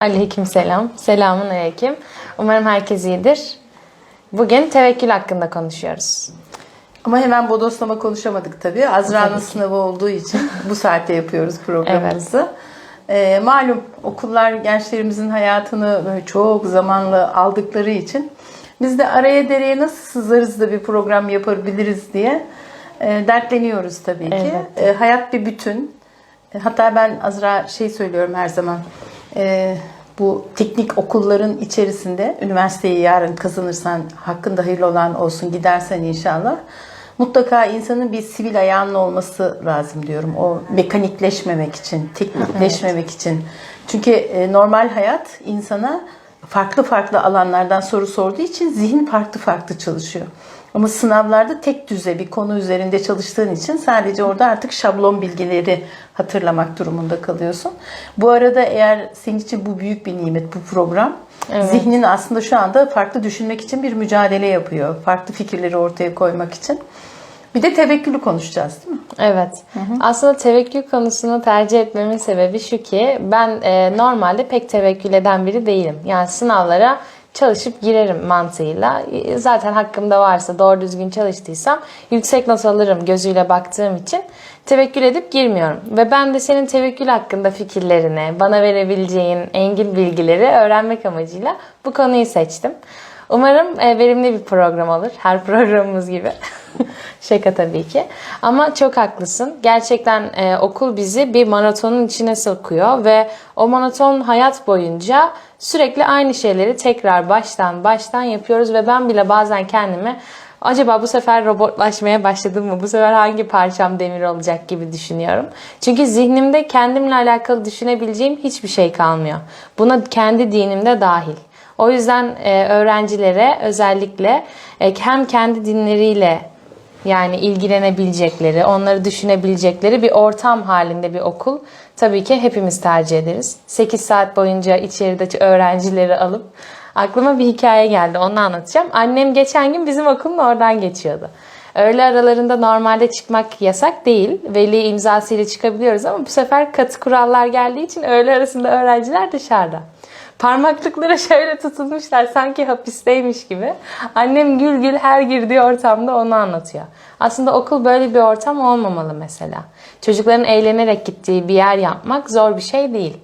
Aleyküm selam. Selamun aleyküm. Umarım herkes iyidir. Bugün tevekkül hakkında konuşuyoruz. Ama hemen bodoslama konuşamadık tabii. Azra'nın Tabii sınavı olduğu için bu saatte yapıyoruz programımızı. Ee, malum okullar gençlerimizin hayatını böyle çok zamanla aldıkları için biz de araya dereye nasıl sızarız da bir program yapabiliriz diye e, dertleniyoruz tabii ki. Evet. E, hayat bir bütün. E, hatta ben Azra şey söylüyorum her zaman. E, bu teknik okulların içerisinde üniversiteyi yarın kazanırsan hakkında hayırlı olan olsun gidersen inşallah mutlaka insanın bir sivil ayağının olması lazım diyorum. O mekanikleşmemek için, teknikleşmemek için. Çünkü e, normal hayat insana farklı farklı alanlardan soru sorduğu için zihin farklı farklı çalışıyor. Ama sınavlarda tek düze bir konu üzerinde çalıştığın için sadece orada artık şablon bilgileri hatırlamak durumunda kalıyorsun. Bu arada eğer senin için bu büyük bir nimet bu program. Zihnin aslında şu anda farklı düşünmek için bir mücadele yapıyor. Farklı fikirleri ortaya koymak için. Bir de tevekkülü konuşacağız değil mi? Evet. Aslında tevekkül konusunu tercih etmemin sebebi şu ki ben e, normalde pek tevekkül eden biri değilim. Yani sınavlara çalışıp girerim mantığıyla. E, Zaten hakkımda varsa doğru düzgün çalıştıysam yüksek not alırım gözüyle baktığım için tevekkül edip girmiyorum. Ve ben de senin tevekkül hakkında fikirlerini, bana verebileceğin engin bilgileri öğrenmek amacıyla bu konuyu seçtim. Umarım e, verimli bir program olur. Her programımız gibi. Şaka tabii ki. Ama çok haklısın. Gerçekten e, okul bizi bir maratonun içine sokuyor ve o maraton hayat boyunca sürekli aynı şeyleri tekrar baştan baştan yapıyoruz ve ben bile bazen kendimi acaba bu sefer robotlaşmaya başladım mı? Bu sefer hangi parçam demir olacak gibi düşünüyorum. Çünkü zihnimde kendimle alakalı düşünebileceğim hiçbir şey kalmıyor. Buna kendi dinimde dahil. O yüzden e, öğrencilere özellikle e, hem kendi dinleriyle yani ilgilenebilecekleri, onları düşünebilecekleri bir ortam halinde bir okul tabii ki hepimiz tercih ederiz. 8 saat boyunca içeride öğrencileri alıp aklıma bir hikaye geldi onu anlatacağım. Annem geçen gün bizim okulun oradan geçiyordu. Öğle aralarında normalde çıkmak yasak değil. Veli imzasıyla çıkabiliyoruz ama bu sefer katı kurallar geldiği için öğle arasında öğrenciler dışarıda. Parmaklıklara şöyle tutulmuşlar sanki hapisteymiş gibi. Annem gül gül her girdiği ortamda onu anlatıyor. Aslında okul böyle bir ortam olmamalı mesela. Çocukların eğlenerek gittiği bir yer yapmak zor bir şey değil.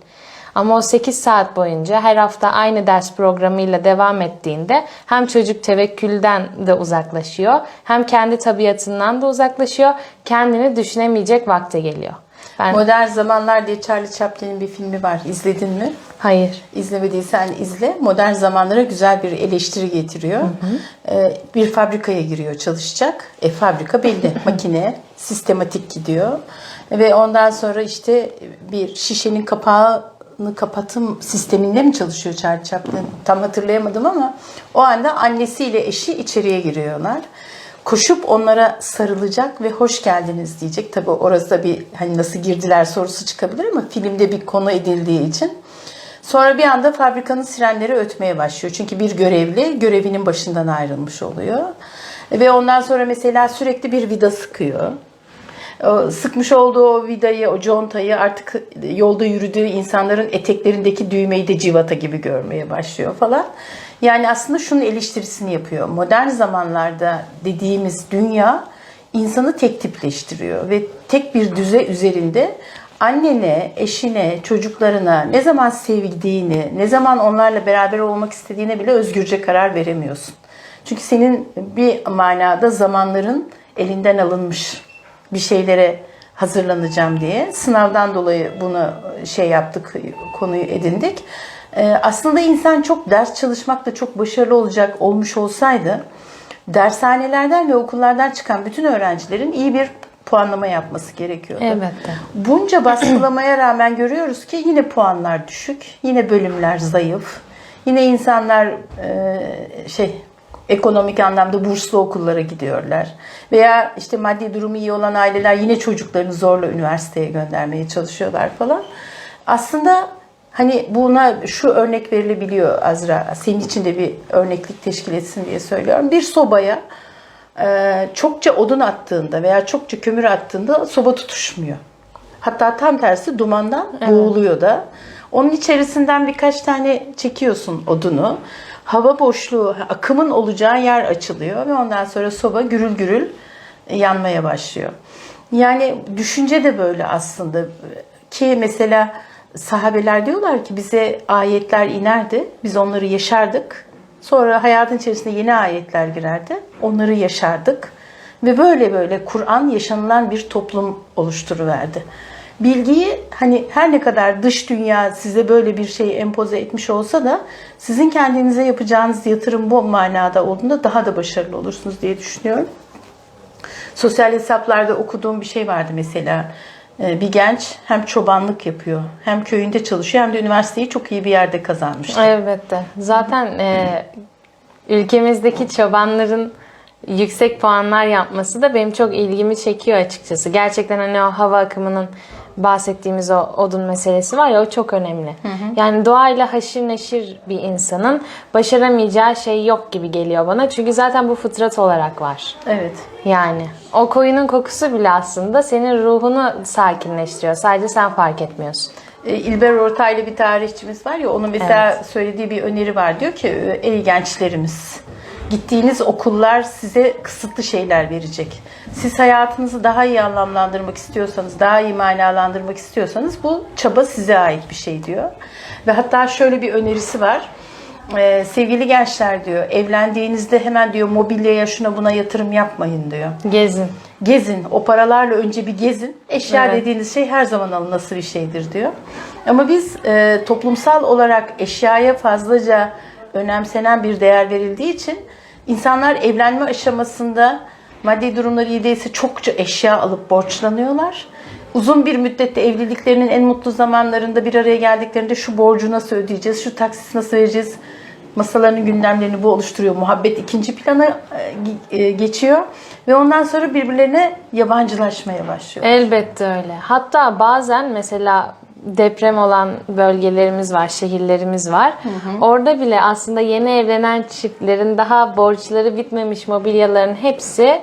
Ama o 8 saat boyunca her hafta aynı ders programıyla devam ettiğinde hem çocuk tevekkülden de uzaklaşıyor, hem kendi tabiatından da uzaklaşıyor, kendini düşünemeyecek vakte geliyor. Ben Modern Zamanlar diye Charlie Chaplin'in bir filmi var. İzledin mi? hayır. İzlemediysen izle. Modern zamanlara güzel bir eleştiri getiriyor. Ee, bir fabrikaya giriyor çalışacak. E fabrika belli. Makine sistematik gidiyor. Ve ondan sonra işte bir şişenin kapağını kapatım sisteminde mi çalışıyor Charlie Chaplin? Tam hatırlayamadım ama o anda annesiyle eşi içeriye giriyorlar koşup onlara sarılacak ve hoş geldiniz diyecek. Tabi orası da bir hani nasıl girdiler sorusu çıkabilir ama filmde bir konu edildiği için. Sonra bir anda fabrikanın sirenleri ötmeye başlıyor. Çünkü bir görevli görevinin başından ayrılmış oluyor. Ve ondan sonra mesela sürekli bir vida sıkıyor. O sıkmış olduğu o vidayı, o contayı artık yolda yürüdüğü insanların eteklerindeki düğmeyi de civata gibi görmeye başlıyor falan. Yani aslında şunun eleştirisini yapıyor. Modern zamanlarda dediğimiz dünya insanı tek tipleştiriyor ve tek bir düze üzerinde annene, eşine, çocuklarına ne zaman sevdiğini, ne zaman onlarla beraber olmak istediğine bile özgürce karar veremiyorsun. Çünkü senin bir manada zamanların elinden alınmış bir şeylere hazırlanacağım diye sınavdan dolayı bunu şey yaptık, konuyu edindik. Ee, aslında insan çok ders çalışmakta çok başarılı olacak olmuş olsaydı dershanelerden ve okullardan çıkan bütün öğrencilerin iyi bir puanlama yapması gerekiyordu. Elbette. Bunca baskılamaya rağmen görüyoruz ki yine puanlar düşük, yine bölümler zayıf, yine insanlar e, şey ekonomik anlamda burslu okullara gidiyorlar. Veya işte maddi durumu iyi olan aileler yine çocuklarını zorla üniversiteye göndermeye çalışıyorlar falan. Aslında hani buna şu örnek verilebiliyor Azra. Senin için de bir örneklik teşkil etsin diye söylüyorum. Bir sobaya e, çokça odun attığında veya çokça kömür attığında soba tutuşmuyor. Hatta tam tersi dumandan boğuluyor da. Onun içerisinden birkaç tane çekiyorsun odunu. Hava boşluğu, akımın olacağı yer açılıyor ve ondan sonra soba gürül gürül yanmaya başlıyor. Yani düşünce de böyle aslında ki mesela sahabeler diyorlar ki bize ayetler inerdi. Biz onları yaşardık. Sonra hayatın içerisinde yeni ayetler girerdi. Onları yaşardık. Ve böyle böyle Kur'an yaşanılan bir toplum oluşturuverdi. Bilgiyi hani her ne kadar dış dünya size böyle bir şey empoze etmiş olsa da sizin kendinize yapacağınız yatırım bu manada olduğunda daha da başarılı olursunuz diye düşünüyorum. Sosyal hesaplarda okuduğum bir şey vardı mesela. Ee, Bir genç hem çobanlık yapıyor, hem köyünde çalışıyor, hem de üniversiteyi çok iyi bir yerde kazanmış. Elbette. Zaten e, ülkemizdeki çobanların yüksek puanlar yapması da benim çok ilgimi çekiyor açıkçası. Gerçekten hani o hava akımının bahsettiğimiz o odun meselesi var ya o çok önemli. Yani doğayla haşir neşir bir insanın başaramayacağı şey yok gibi geliyor bana. Çünkü zaten bu fıtrat olarak var. Evet. Yani o koyunun kokusu bile aslında senin ruhunu sakinleştiriyor. Sadece sen fark etmiyorsun. E, İlber Ortaylı bir tarihçimiz var ya onun mesela söylediği bir öneri var. Diyor ki "E, ey gençlerimiz gittiğiniz okullar size kısıtlı şeyler verecek. Siz hayatınızı daha iyi anlamlandırmak istiyorsanız, daha iyi manalandırmak istiyorsanız bu çaba size ait bir şey diyor. Ve hatta şöyle bir önerisi var. E, sevgili gençler diyor evlendiğinizde hemen diyor mobilyaya şuna buna yatırım yapmayın diyor. Gezin. Gezin. O paralarla önce bir gezin. Eşya Evet. dediğiniz şey her zaman alınası bir şeydir diyor. Ama biz e, toplumsal olarak eşyaya fazlaca önemsenen bir değer verildiği için insanlar evlenme aşamasında maddi durumları iyi değilse çokça eşya alıp borçlanıyorlar. Uzun bir müddette evliliklerinin en mutlu zamanlarında bir araya geldiklerinde şu borcu nasıl ödeyeceğiz, şu taksisi nasıl vereceğiz, masalarının gündemlerini bu oluşturuyor. Muhabbet ikinci plana e, e, geçiyor ve ondan sonra birbirlerine yabancılaşmaya başlıyor. Elbette öyle. Hatta bazen mesela deprem olan bölgelerimiz var, şehirlerimiz var. Orada bile aslında yeni evlenen çiftlerin daha borçları bitmemiş mobilyaların hepsi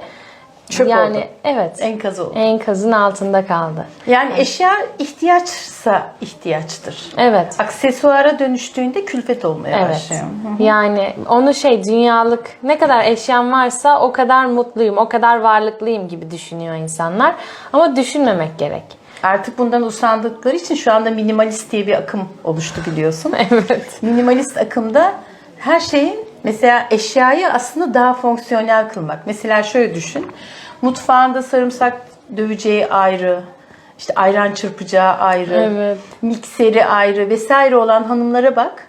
Çöp yani oldu. evet Enkazı oldu. enkazın altında kaldı. Yani eşya ihtiyaçsa ihtiyaçtır. Evet. Aksesuara dönüştüğünde külfet olmaya Evet. başlıyor. Yani onu şey dünyalık ne kadar eşyam varsa o kadar mutluyum, o kadar varlıklıyım gibi düşünüyor insanlar. Ama düşünmemek gerek. Artık bundan usandıkları için şu anda minimalist diye bir akım oluştu biliyorsun. Evet. Minimalist akımda her şeyin mesela eşyayı aslında daha fonksiyonel kılmak. Mesela şöyle düşün. Mutfağında sarımsak döveceği ayrı, işte ayran çırpacağı ayrı, Evet. mikseri ayrı vesaire olan hanımlara bak.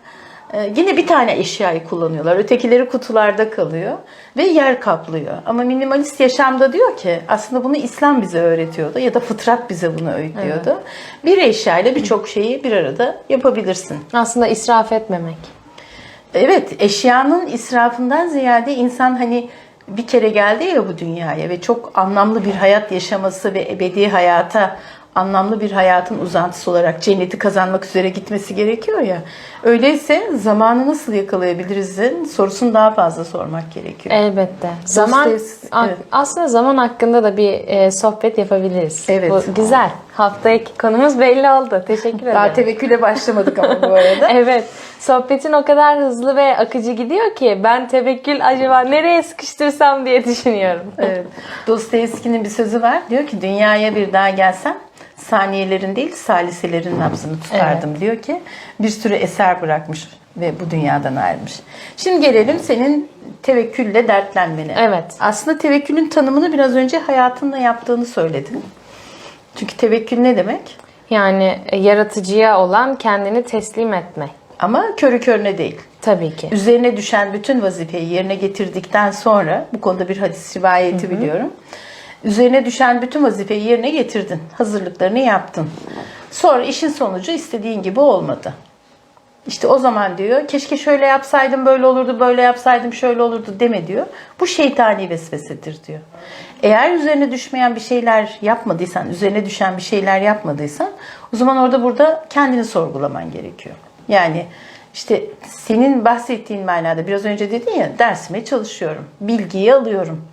Ee, yine bir tane eşyayı kullanıyorlar. Ötekileri kutularda kalıyor ve yer kaplıyor. Ama minimalist yaşamda diyor ki aslında bunu İslam bize öğretiyordu ya da fıtrat bize bunu öğütlüyordu. Bir eşyayla birçok şeyi bir arada yapabilirsin. Aslında israf etmemek. Evet, eşyanın israfından ziyade insan hani bir kere geldi ya bu dünyaya ve çok anlamlı bir hayat yaşaması ve ebedi hayata anlamlı bir hayatın uzantısı olarak cenneti kazanmak üzere gitmesi gerekiyor ya. Öyleyse zamanı nasıl yakalayabiliriz'in sorusunu daha fazla sormak gerekiyor. Elbette. Zaman evet. aslında zaman hakkında da bir e, sohbet yapabiliriz. Evet. Bu güzel. Haftaki konumuz belli oldu. Teşekkür ederim. Daha tevekküle başlamadık ama bu arada. Evet. Sohbetin o kadar hızlı ve akıcı gidiyor ki ben tevekkül acaba nereye sıkıştırsam diye düşünüyorum. Evet. Dostoyevski'nin bir sözü var. Diyor ki dünyaya bir daha gelsem saniyelerin değil saliselerin nabzını tutardım diyor ki bir sürü eser bırakmış ve bu dünyadan ayrılmış. Şimdi gelelim senin tevekkülle dertlenmene. Evet. Aslında tevekkülün tanımını biraz önce hayatınla yaptığını söyledin. Çünkü tevekkül ne demek? Yani yaratıcıya olan kendini teslim etmek. Ama körü körüne değil. Tabii ki. Üzerine düşen bütün vazifeyi yerine getirdikten sonra bu konuda bir hadis rivayeti biliyorum. Üzerine düşen bütün vazifeyi yerine getirdin. Hazırlıklarını yaptın. Sonra işin sonucu istediğin gibi olmadı. İşte o zaman diyor keşke şöyle yapsaydım böyle olurdu böyle yapsaydım şöyle olurdu deme diyor. Bu şeytani vesvesedir diyor. Eğer üzerine düşmeyen bir şeyler yapmadıysan, üzerine düşen bir şeyler yapmadıysan o zaman orada burada kendini sorgulaman gerekiyor. Yani işte senin bahsettiğin manada biraz önce dedin ya dersime çalışıyorum, bilgiyi alıyorum.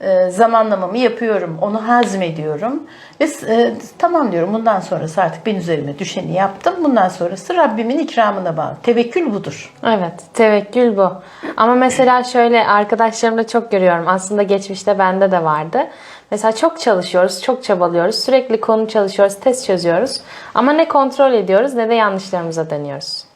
E, zamanlamamı yapıyorum. Onu hazmediyorum. Ve e, tamam diyorum bundan sonrası artık ben üzerime düşeni yaptım. Bundan sonrası Rabbimin ikramına bağlı. Tevekkül budur. Evet, tevekkül bu. Ama mesela şöyle arkadaşlarımda çok görüyorum. Aslında geçmişte bende de vardı. Mesela çok çalışıyoruz, çok çabalıyoruz. Sürekli konu çalışıyoruz, test çözüyoruz. Ama ne kontrol ediyoruz ne de yanlışlarımıza dönüyoruz.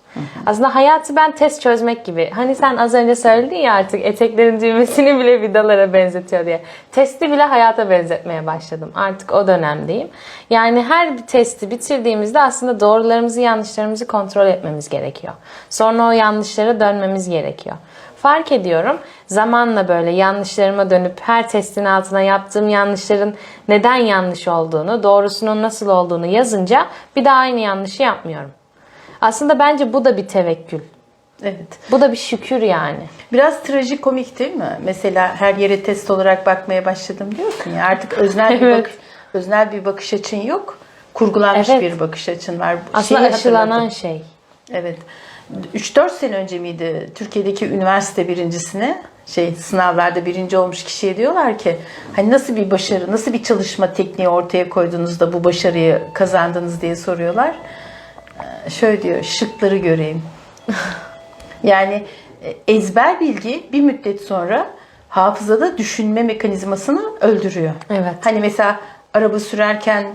Aslında hayatı ben test çözmek gibi. Hani sen az önce söyledin ya artık eteklerin düğmesini bile vidalara benzetiyor diye. Testi bile hayata benzetmeye başladım. Artık o dönemdeyim. Yani her bir testi bitirdiğimizde aslında doğrularımızı yanlışlarımızı kontrol etmemiz gerekiyor. Sonra o yanlışlara dönmemiz gerekiyor. Fark ediyorum zamanla böyle yanlışlarıma dönüp her testin altına yaptığım yanlışların neden yanlış olduğunu, doğrusunun nasıl olduğunu yazınca bir daha aynı yanlışı yapmıyorum. Aslında bence bu da bir tevekkül. Evet. Bu da bir şükür yani. Biraz trajikomik değil mi? Mesela her yere test olarak bakmaya başladım diyorsun ya. Artık öznel bir Evet. bak öznel bir bakış açın yok. Kurgulanmış Evet. bir bakış açın var. Aslında Şeyi aşılanan şey. Evet. 3-4 sene önce miydi Türkiye'deki üniversite birincisine şey sınavlarda birinci olmuş kişiye diyorlar ki hani nasıl bir başarı, nasıl bir çalışma tekniği ortaya koydunuz da bu başarıyı kazandınız diye soruyorlar. Ee, Şöyle diyor, şıkları göreyim. yani e, ezber bilgi bir müddet sonra hafızada düşünme mekanizmasını öldürüyor. Evet. Hani mesela araba sürerken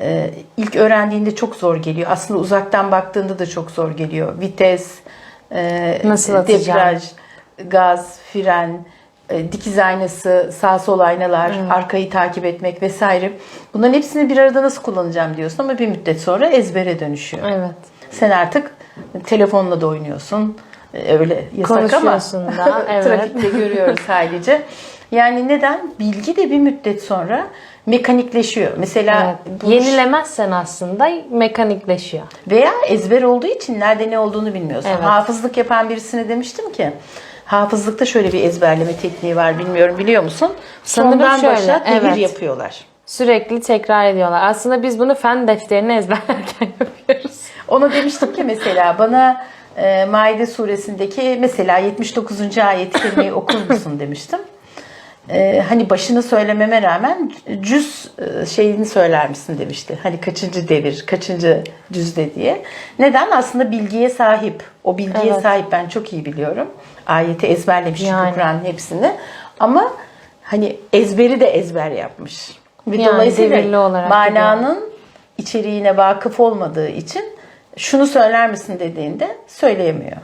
e, ilk öğrendiğinde çok zor geliyor. Aslında uzaktan baktığında da çok zor geliyor. Vites, e, Nasıl atacağım? debriyaj, gaz, fren, dikiz aynası, sağ sol aynalar, arkayı takip etmek vesaire. Bunların hepsini bir arada nasıl kullanacağım diyorsun ama bir müddet sonra ezbere dönüşüyor. Evet. Sen artık telefonla da oynuyorsun. Ee, Öyle yasak ama da, evet. trafikte görüyoruz halice. Yani neden? Bilgi de bir müddet sonra mekanikleşiyor. Mesela evet. bu- Yenilemezsen aslında mekanikleşiyor. veya ezber olduğu için nerede ne olduğunu bilmiyorsun. Evet. Hafızlık yapan birisine demiştim ki hafızlıkta şöyle bir ezberleme tekniği var bilmiyorum biliyor musun? Sanırım Sondan şöyle, başa devir evet. yapıyorlar. Sürekli tekrar ediyorlar. Aslında biz bunu fen defterini ezberlerken yapıyoruz. Ona demiştim ki mesela bana e, Maide suresindeki mesela 79. ayet kelimeyi okur musun demiştim. E, hani başını söylememe rağmen cüz e, şeyini söyler misin demişti. Hani kaçıncı devir, kaçıncı cüzde diye. Neden? Aslında bilgiye sahip. O bilgiye Evet. sahip ben çok iyi biliyorum. Ayeti ezberlemiş Yani. Kur'an'ın hepsini. Ama hani ezberi de ezber yapmış. Ve Yani dolayısıyla olarak mananın içeriğine vakıf olmadığı için şunu söyler misin dediğinde söyleyemiyor.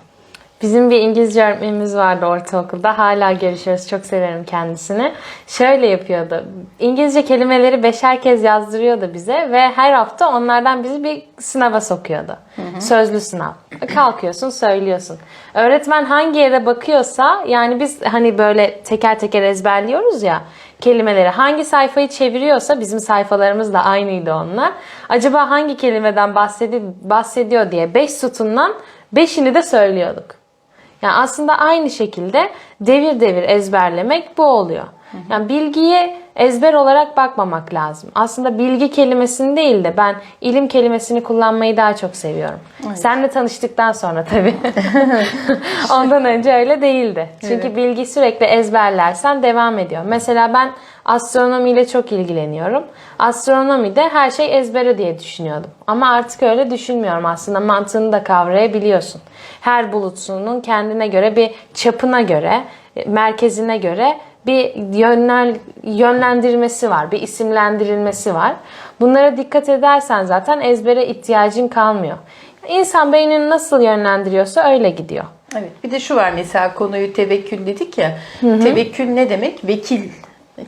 Bizim bir İngilizce öğretmenimiz vardı ortaokulda. Hala görüşüyoruz. Çok severim kendisini. Şöyle yapıyordu. İngilizce kelimeleri beşer kez yazdırıyordu bize ve her hafta onlardan bizi bir sınava sokuyordu. Sözlü sınav. Kalkıyorsun, söylüyorsun. Öğretmen hangi yere bakıyorsa yani biz hani böyle teker teker ezberliyoruz ya kelimeleri hangi sayfayı çeviriyorsa bizim sayfalarımız da aynıydı onunla. Acaba hangi kelimeden bahsedi, bahsediyor diye 5 sütundan 5'ini de söylüyorduk. Yani aslında aynı şekilde devir devir ezberlemek bu oluyor. Yani bilgiye ezber olarak bakmamak lazım. Aslında bilgi kelimesini değil de ben ilim kelimesini kullanmayı daha çok seviyorum. Senle tanıştıktan sonra tabii. Ondan önce öyle değildi. Çünkü bilgi sürekli ezberlersen devam ediyor. Mesela ben astronomiyle çok ilgileniyorum. Astronomide her şey ezbere diye düşünüyordum. Ama artık öyle düşünmüyorum. Aslında mantığını da kavrayabiliyorsun. Her bulutsunun kendine göre bir çapına göre, merkezine göre bir yönler, yönlendirmesi var, bir isimlendirilmesi var. Bunlara dikkat edersen zaten ezbere ihtiyacın kalmıyor. İnsan beynini nasıl yönlendiriyorsa öyle gidiyor. Evet. Bir de şu var mesela konuyu tevekkül dedik ya. Tevekkül ne demek? Vekil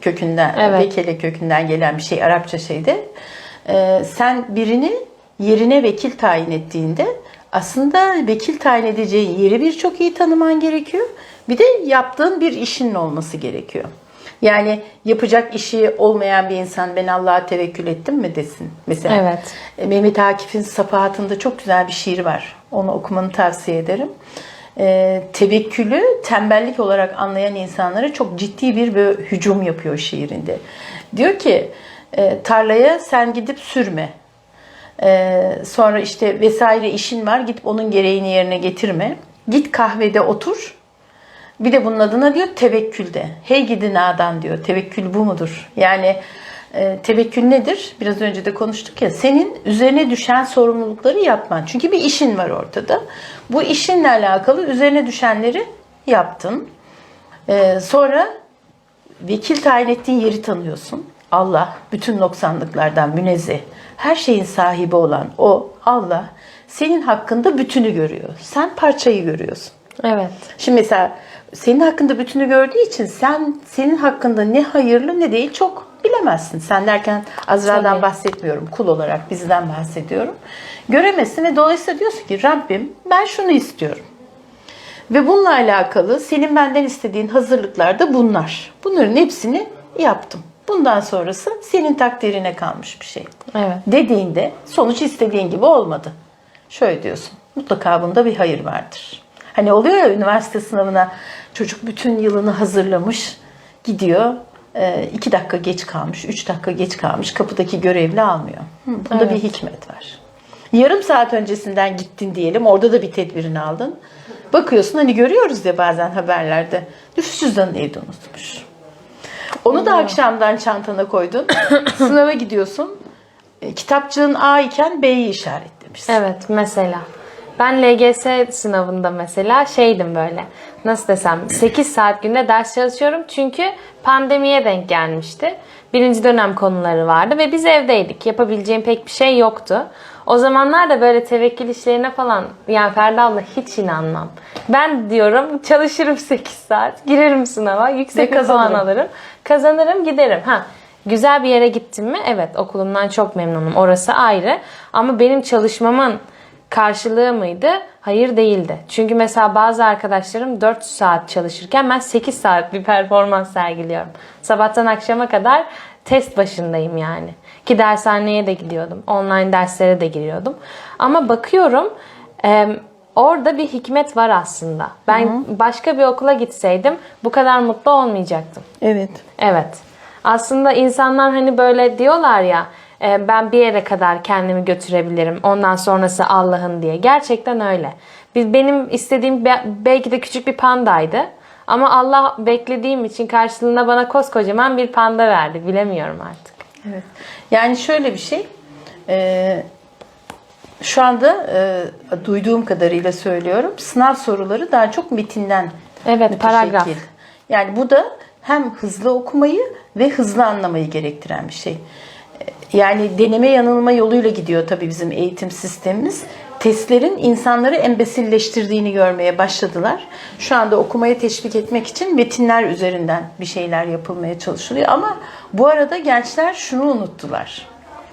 kökünden, Evet. vekile kökünden gelen bir şey Arapça şeyde. Ee, sen birini yerine vekil tayin ettiğinde aslında vekil tayin edeceğin yeri bir çok iyi tanıman gerekiyor. Bir de yaptığın bir işinin olması gerekiyor. Yani yapacak işi olmayan bir insan ben Allah'a tevekkül ettim mi desin. Mesela Evet. e, Mehmet Akif'in Safahat'ında çok güzel bir şiir var. Onu okumanı tavsiye ederim. E, tevekkülü tembellik olarak anlayan insanlara çok ciddi bir böyle hücum yapıyor şiirinde. Diyor ki e, tarlaya sen gidip sürme. E, sonra işte vesaire işin var gidip onun gereğini yerine getirme. Git kahvede otur Bir de bunun adına diyor tevekkülde. Hey gidi nadan diyor. Tevekkül bu mudur? Yani e, tevekkül nedir? Biraz önce de konuştuk ya. Senin üzerine düşen sorumlulukları yapman. Çünkü bir işin var ortada. Bu işinle alakalı üzerine düşenleri yaptın. E, sonra vekil tayin ettiğin yeri tanıyorsun. Allah bütün noksanlıklardan münezzeh, her şeyin sahibi olan o Allah senin hakkında bütünü görüyor. Sen parçayı görüyorsun. Evet. Şimdi mesela senin hakkında bütünü gördüğü için sen senin hakkında ne hayırlı ne değil çok bilemezsin. Sen derken Azra'dan Tabii. bahsetmiyorum. Kul olarak bizden bahsediyorum. Göremezsin ve dolayısıyla diyorsun ki Rabbim ben şunu istiyorum. Ve bununla alakalı senin benden istediğin hazırlıklar da bunlar. Bunların hepsini yaptım. Bundan sonrası senin takdirine kalmış bir şey. Evet. Dediğinde sonuç istediğin gibi olmadı. Şöyle diyorsun. Mutlaka bunda bir hayır vardır. Hani oluyor ya üniversite sınavına çocuk bütün yılını hazırlamış gidiyor. e, iki dakika geç kalmış, üç dakika geç kalmış kapıdaki görevli almıyor. Hı, Bunda bir hikmet var. Yarım saat öncesinden gittin diyelim. Orada da bir tedbirini aldın. Bakıyorsun hani görüyoruz ya bazen haberlerde. Nüfus cüzdanını evde unutmuş. Onu da akşamdan çantana koydun. Sınava gidiyorsun. E, Kitapçığın A iken B'yi işaretlemişsin. Evet mesela. Ben LGS sınavında mesela şeydim böyle. Nasıl desem 8 saat günde ders çalışıyorum. Çünkü pandemiye denk gelmişti. Birinci dönem konuları vardı ve biz evdeydik. Yapabileceğim pek bir şey yoktu. O zamanlar da böyle tevekkül işlerine falan yani Ferda abla hiç inanmam. Ben diyorum çalışırım 8 saat, girerim sınava, yüksek bir puan alırım. Kazanırım giderim. Ha Güzel bir yere gittim mi? Evet okulumdan çok memnunum. Orası ayrı. Ama benim çalışmamın karşılığı mıydı? Hayır değildi. Çünkü mesela bazı arkadaşlarım 4 saat çalışırken ben 8 saat bir performans sergiliyorum. Sabahtan akşama kadar test başındayım yani. Ki dershaneye de gidiyordum. Online derslere de giriyordum. Ama bakıyorum em, orada bir hikmet var aslında. Ben başka bir okula gitseydim bu kadar mutlu olmayacaktım. Evet. Evet. Aslında insanlar hani böyle diyorlar ya e, ben bir yere kadar kendimi götürebilirim. Ondan sonrası Allah'ın diye. Gerçekten öyle. Biz benim istediğim be- belki de küçük bir pandaydı. Ama Allah beklediğim için karşılığında bana koskocaman bir panda verdi. Bilemiyorum artık. Evet. Yani şöyle bir şey. e, şu anda e, duyduğum kadarıyla söylüyorum. Sınav soruları daha çok metinden Evet, paragraf. Yani bu da hem hızlı okumayı ve hızlı anlamayı gerektiren bir şey. Yani deneme yanılma yoluyla gidiyor tabii bizim eğitim sistemimiz. Testlerin insanları embesilleştirdiğini görmeye başladılar. Şu anda okumaya teşvik etmek için metinler üzerinden bir şeyler yapılmaya çalışılıyor. Ama bu arada gençler şunu unuttular.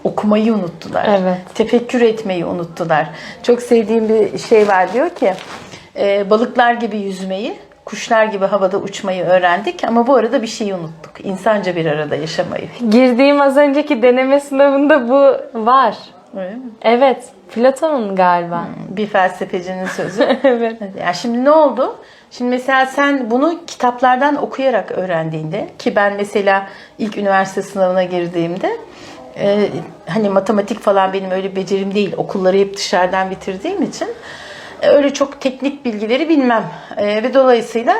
Okumayı unuttular. Evet. Tefekkür etmeyi unuttular. Çok sevdiğim bir şey var diyor ki e, balıklar gibi yüzmeyi, kuşlar gibi havada uçmayı öğrendik ama bu arada bir şeyi unuttuk. İnsanca bir arada yaşamayı. Girdiğim az önceki deneme sınavında bu var. Öyle mi? Evet. Platon'un galiba. Bir felsefecinin sözü. evet. Ya şimdi ne oldu? Şimdi mesela sen bunu kitaplardan okuyarak öğrendiğinde ki ben mesela ilk üniversite sınavına girdiğimde e, hani matematik falan benim öyle becerim değil. Okulları hep dışarıdan bitirdiğim için öyle çok teknik bilgileri bilmem. E, ve dolayısıyla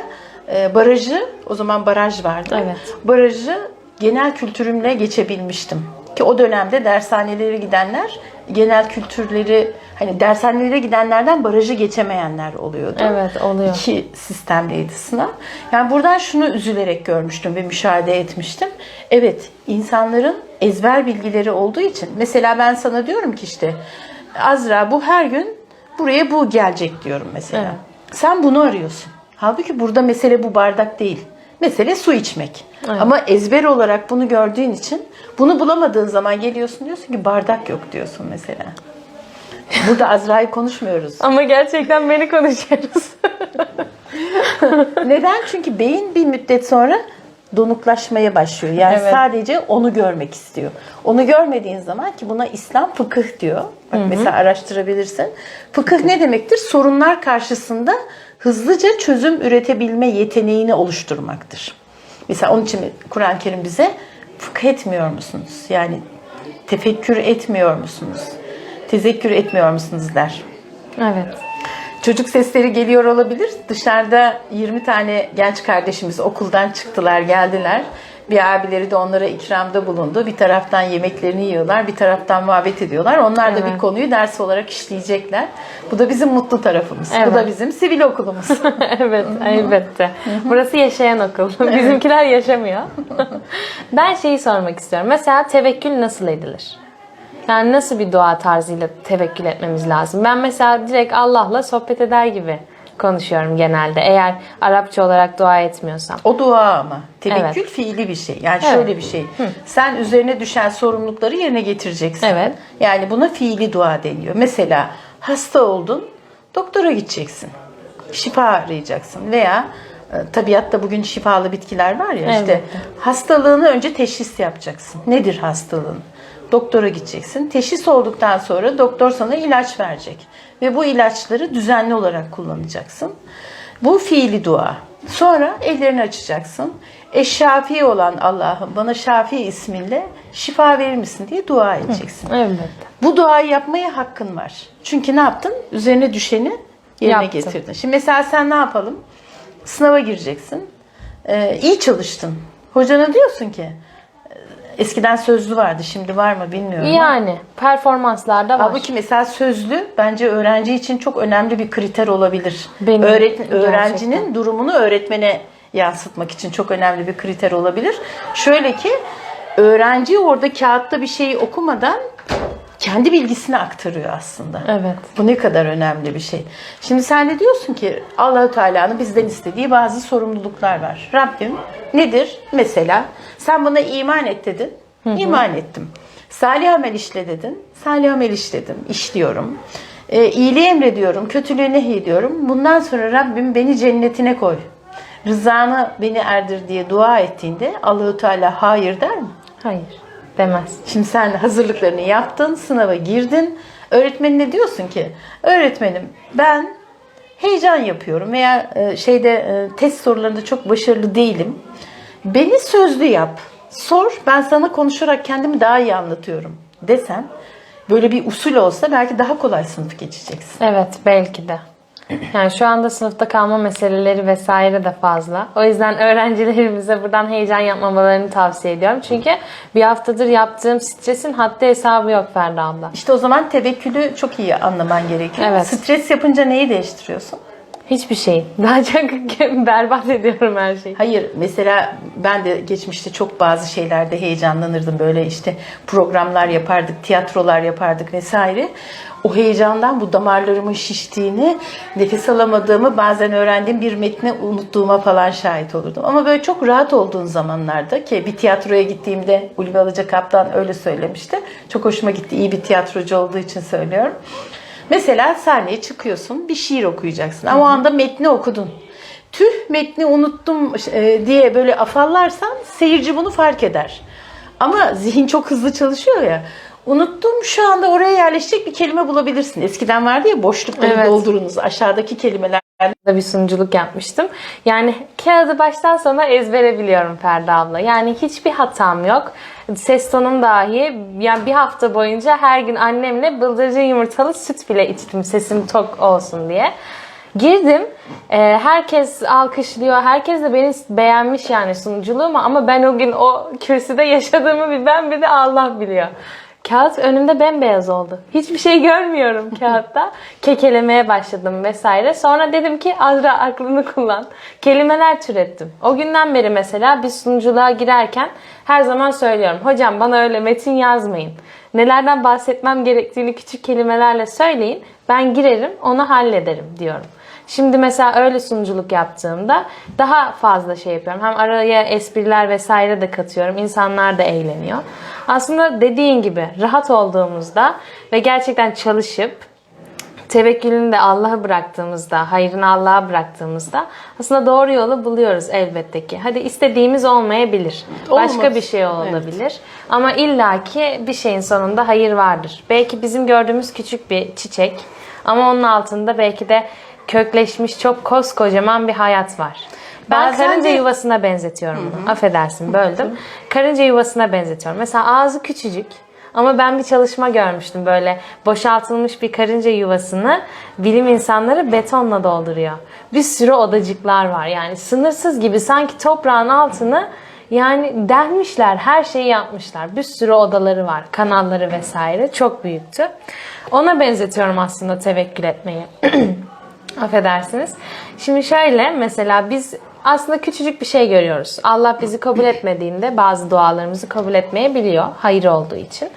e, barajı o zaman baraj vardı. Evet. Barajı genel kültürümle geçebilmiştim. Ki o dönemde dershanelere gidenler genel kültürleri hani dershanelere gidenlerden barajı geçemeyenler oluyordu. Evet oluyor. İki sistemliydi sınav. Yani buradan şunu üzülerek görmüştüm ve müşahede etmiştim. Evet insanların ezber bilgileri olduğu için mesela ben sana diyorum ki işte Azra bu her gün buraya bu gelecek diyorum mesela. Evet. Sen bunu arıyorsun. Halbuki burada mesele bu bardak değil. Mesele su içmek. Ama ezber olarak bunu gördüğün için bunu bulamadığın zaman geliyorsun diyorsun ki bardak yok diyorsun mesela. Burada Azra'yı konuşmuyoruz. Ama gerçekten beni konuşuyoruz. Neden? Çünkü beyin bir müddet sonra donuklaşmaya başlıyor. Yani Evet. sadece onu görmek istiyor. Onu görmediğin zaman ki buna İslam fıkıh diyor. Bak mesela araştırabilirsin. Fıkıh ne demektir? Sorunlar karşısında hızlıca çözüm üretebilme yeteneğini oluşturmaktır. Mesela onun için Kur'an-ı Kerim bize fıkh etmiyor musunuz? Yani tefekkür etmiyor musunuz? Tezekkür etmiyor musunuz der. evet. Çocuk sesleri geliyor olabilir. Dışarıda 20 tane genç kardeşimiz okuldan çıktılar, geldiler. Bir abileri de onlara ikramda bulundu. Bir taraftan yemeklerini yiyorlar, bir taraftan muhabbet ediyorlar. Onlar da Evet. bir konuyu ders olarak işleyecekler. Bu da bizim mutlu tarafımız. Evet. Bu da bizim sivil okulumuz. evet, elbette. Burası yaşayan okul. Bizimkiler yaşamıyor. ben şeyi sormak istiyorum. Mesela tevekkül nasıl edilir? Yani nasıl bir dua tarzıyla tevekkül etmemiz lazım? Ben mesela direkt Allah'la sohbet eder gibi konuşuyorum genelde. Eğer Arapça olarak dua etmiyorsam. O dua ama. Tevekkül fiili bir şey. Yani Evet. şöyle bir şey. Sen üzerine düşen sorumlulukları yerine getireceksin. Evet. Yani buna fiili dua deniyor. Mesela hasta oldun, doktora gideceksin. Şifa arayacaksın veya e, tabiatta bugün şifalı bitkiler var ya işte Elbette. hastalığını önce teşhis yapacaksın. Nedir hastalığın? Doktora gideceksin. Teşhis olduktan sonra doktor sana ilaç verecek. Ve bu ilaçları düzenli olarak kullanacaksın. Bu fiili dua. Sonra ellerini açacaksın. Eşşafi olan Allah'ım bana Şafi isminle şifa verir misin diye dua edeceksin. Elbette. Bu duayı yapmaya hakkın var. Çünkü ne yaptın? Üzerine düşeni yerine Yaptım. getirdin. Şimdi mesela sen ne yapalım? Sınava gireceksin. Ee, iyi çalıştın. Hocana diyorsun ki eskiden sözlü vardı şimdi var mı bilmiyorum. Yani performanslarda var. Halbuki mesela sözlü bence öğrenci için çok önemli bir kriter olabilir. Benim Öğret- gerçekten. öğrencinin durumunu öğretmene yansıtmak için çok önemli bir kriter olabilir. Şöyle ki öğrenci orada kağıtta bir şeyi okumadan kendi bilgisini aktarıyor aslında. Evet. Bu ne kadar önemli bir şey. Şimdi sen de diyorsun ki Allahu Teala'nın bizden istediği bazı sorumluluklar var. Rabbim nedir? Mesela sen buna iman et dedin. İman ettim. Salih amel işle dedin. Salih amel işledim. işliyorum. E, iyiliği emrediyorum. Kötülüğü nehyediyorum. Bundan sonra Rabbim beni cennetine koy. Rızanı beni erdir diye dua ettiğinde Allahu Teala hayır der mi? Hayır. Demez. Şimdi sen hazırlıklarını yaptın, sınava girdin. Öğretmenine diyorsun ki, öğretmenim ben heyecan yapıyorum veya e, şeyde e, test sorularında çok başarılı değilim. Beni sözlü yap. Sor, ben sana konuşarak kendimi daha iyi anlatıyorum desen, böyle bir usul olsa belki daha kolay sınıf geçeceksin. Evet belki de. Yani şu anda sınıfta kalma meseleleri vesaire de fazla. O yüzden öğrencilerimize buradan heyecan yapmamalarını tavsiye ediyorum. Çünkü bir haftadır yaptığım stresin haddi hesabı yok Ferda abla. İşte o zaman tevekkülü çok iyi anlaman gerekiyor. Evet. Stres yapınca neyi değiştiriyorsun? Hiçbir şey. Daha çok berbat ediyorum her şeyi. Hayır mesela ben de geçmişte çok bazı şeylerde heyecanlanırdım böyle işte programlar yapardık, tiyatrolar yapardık vesaire. O heyecandan bu damarlarımın şiştiğini, nefes alamadığımı bazen öğrendiğim bir metni unuttuğuma falan şahit olurdum. Ama böyle çok rahat olduğun zamanlarda ki bir tiyatroya gittiğimde Ulvi Alıca Kaptan öyle söylemişti. Çok hoşuma gitti. İyi bir tiyatrocu olduğu için söylüyorum. Mesela sahneye çıkıyorsun, bir şiir okuyacaksın ama o anda metni okudun. Tüh metni unuttum e, diye böyle afallarsan seyirci bunu fark eder. Ama zihin çok hızlı çalışıyor ya. Unuttum şu anda oraya yerleşecek bir kelime bulabilirsin. Eskiden vardı ya boşlukları Evet. doldurunuz aşağıdaki kelimeler. da bir sunuculuk yapmıştım. Yani kağıdı baştan sona ezbere biliyorum Ferda abla. Yani hiçbir hatam yok. Ses tonum dahi. Yani bir hafta boyunca her gün annemle bıldırcın yumurtalı süt bile içtim sesim tok olsun diye. Girdim. e, herkes alkışlıyor. Herkes de beni beğenmiş yani sunuculuğumu ama ben o gün o kürsüde yaşadığımı bir ben bir de Allah biliyor. Kağıt önümde bembeyaz oldu. Hiçbir şey görmüyorum kağıtta. Kekelemeye başladım vesaire. Sonra dedim ki Azra aklını kullan. Kelimeler türettim. O günden beri mesela bir sunuculuğa girerken her zaman söylüyorum. Hocam bana öyle metin yazmayın. Nelerden bahsetmem gerektiğini küçük kelimelerle söyleyin. Ben girerim onu hallederim diyorum. Şimdi mesela öyle sunuculuk yaptığımda daha fazla şey yapıyorum. Hem araya espriler vesaire de katıyorum. İnsanlar da eğleniyor. Aslında dediğin gibi rahat olduğumuzda ve gerçekten çalışıp tevekkülünü de Allah'a bıraktığımızda, hayrını Allah'a bıraktığımızda aslında doğru yolu buluyoruz elbette ki. Hadi istediğimiz olmayabilir. Başka Olmaz. bir şey olabilir. Ama illaki bir şeyin sonunda hayır vardır. Belki bizim gördüğümüz küçük bir çiçek ama onun altında belki de kökleşmiş çok koskocaman bir hayat var. Ben Bazen karınca de- yuvasına benzetiyorum bunu. Affedersin böldüm. Karınca yuvasına benzetiyorum. Mesela ağzı küçücük Ama ben bir çalışma görmüştüm böyle boşaltılmış bir karınca yuvasını bilim insanları betonla dolduruyor. Bir sürü odacıklar var yani sınırsız gibi sanki toprağın altını yani delmişler her şeyi yapmışlar. Bir sürü odaları var kanalları vesaire çok büyüktü. Ona benzetiyorum aslında tevekkül etmeyi. Affedersiniz. Şimdi şöyle mesela biz aslında küçücük bir şey görüyoruz. Allah bizi kabul etmediğinde bazı dualarımızı kabul etmeyebiliyor. Hayır olduğu için.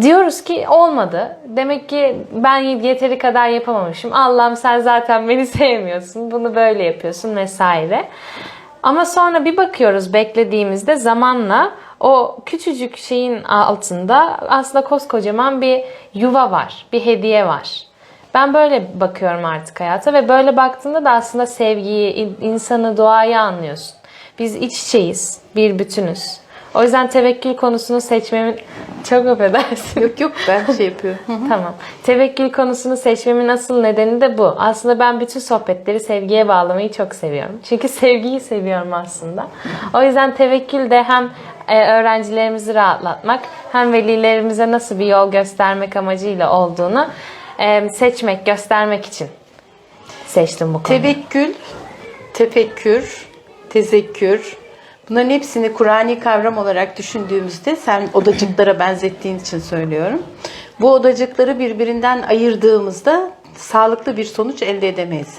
Diyoruz ki olmadı. Demek ki ben yeteri kadar yapamamışım. Allah'ım sen zaten beni sevmiyorsun. Bunu böyle yapıyorsun vesaire. Ama sonra bir bakıyoruz beklediğimizde zamanla o küçücük şeyin altında aslında koskocaman bir yuva var. Bir hediye var. Ben böyle bakıyorum artık hayata ve böyle baktığında da aslında sevgiyi, in- insanı, doğayı anlıyorsun. Biz iç içeyiz, bir bütünüz. O yüzden tevekkül konusunu seçmemin çok affedersin. Yok yok ben şey yapıyorum. Tamam. Tevekkül konusunu seçmemin asıl nedeni de bu. Aslında ben bütün sohbetleri sevgiye bağlamayı çok seviyorum. Çünkü sevgiyi seviyorum aslında. O yüzden tevekkül de hem e, öğrencilerimizi rahatlatmak hem velilerimize nasıl bir yol göstermek amacıyla olduğunu e, seçmek, göstermek için seçtim bu konuyu. Tevekkül, tefekkür, tezekkür bunların hepsini Kur'ani kavram olarak düşündüğümüzde sen odacıklara benzettiğin için söylüyorum. Bu odacıkları birbirinden ayırdığımızda sağlıklı bir sonuç elde edemeyiz.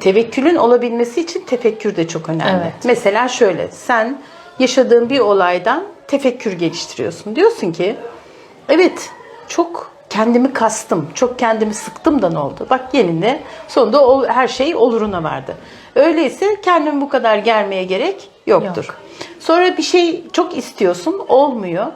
Tevekkülün olabilmesi için tefekkür de çok önemli. Evet. Mesela şöyle sen yaşadığın bir olaydan tefekkür geliştiriyorsun. Diyorsun ki evet çok kendimi kastım, çok kendimi sıktım da ne oldu? Bak yeninde sonunda o, her şey oluruna vardı. Öyleyse kendimi bu kadar germeye gerek yoktur. Yok. Sonra bir şey çok istiyorsun, olmuyor.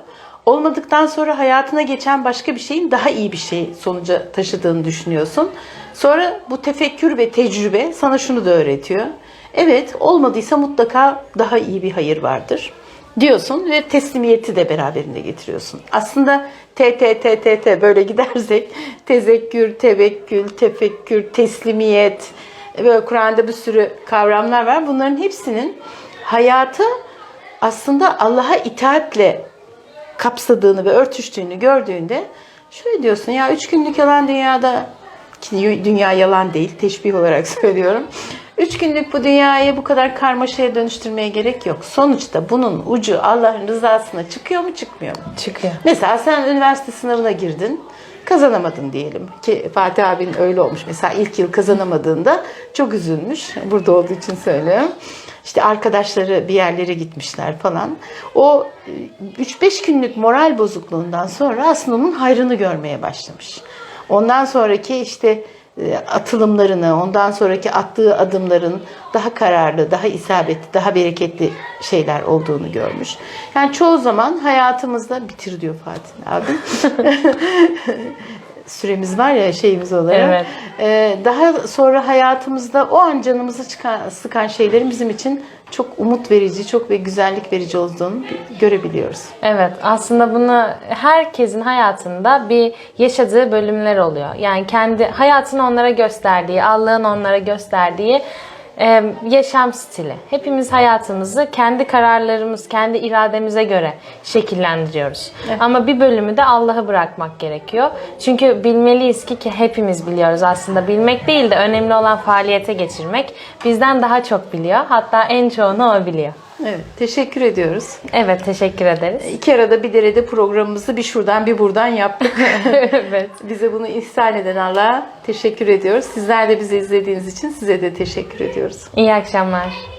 Olmadıktan sonra hayatına geçen başka bir şeyin daha iyi bir şey sonuca taşıdığını düşünüyorsun. Sonra bu tefekkür ve tecrübe sana şunu da öğretiyor. Evet, olmadıysa mutlaka daha iyi bir hayır vardır diyorsun ve teslimiyeti de beraberinde getiriyorsun. Aslında T T T T T böyle gidersek tezekkür, tevekkül, tefekkür, teslimiyet ve Kur'an'da bir sürü kavramlar var. Bunların hepsinin hayatı aslında Allah'a itaatle kapsadığını ve örtüştüğünü gördüğünde şöyle diyorsun ya üç günlük yalan dünyada dünya yalan değil teşbih olarak söylüyorum. Üç günlük bu dünyayı bu kadar karmaşaya dönüştürmeye gerek yok. Sonuçta bunun ucu Allah'ın rızasına çıkıyor mu çıkmıyor mu? Çıkıyor. Mesela sen üniversite sınavına girdin. Kazanamadın diyelim ki Fatih abin öyle olmuş. Mesela ilk yıl kazanamadığında çok üzülmüş. Burada olduğu için söylüyorum. İşte arkadaşları bir yerlere gitmişler falan. O 3-5 günlük moral bozukluğundan sonra aslında onun hayrını görmeye başlamış. Ondan sonraki işte e, atılımlarını, ondan sonraki attığı adımların daha kararlı, daha isabetli, daha bereketli şeyler olduğunu görmüş. Yani çoğu zaman hayatımızda bitir diyor Fatih abi. Süremiz var ya şeyimiz olarak. Evet. E, daha sonra hayatımızda o an canımızı çıkan, sıkan şeylerin bizim için çok umut verici, çok ve güzellik verici olduğunu görebiliyoruz. Evet aslında bunu herkesin hayatında bir yaşadığı bölümler oluyor. Yani kendi hayatını onlara gösterdiği, Allah'ın onlara gösterdiği e, yaşam stili. Hepimiz hayatımızı kendi kararlarımız, kendi irademize göre şekillendiriyoruz. Ama bir bölümü de Allah'a bırakmak gerekiyor. Çünkü bilmeliyiz ki ki hepimiz biliyoruz aslında. Bilmek değil de önemli olan faaliyete geçirmek. Bizden daha çok biliyor. Hatta en çoğunu o biliyor. Evet, teşekkür ediyoruz. Evet teşekkür ederiz. İki arada bir derede programımızı bir şuradan bir buradan yaptık. evet. Bize bunu ihsan eden Allah'a teşekkür ediyoruz. Sizler de bizi izlediğiniz için size de teşekkür ediyoruz. İyi akşamlar.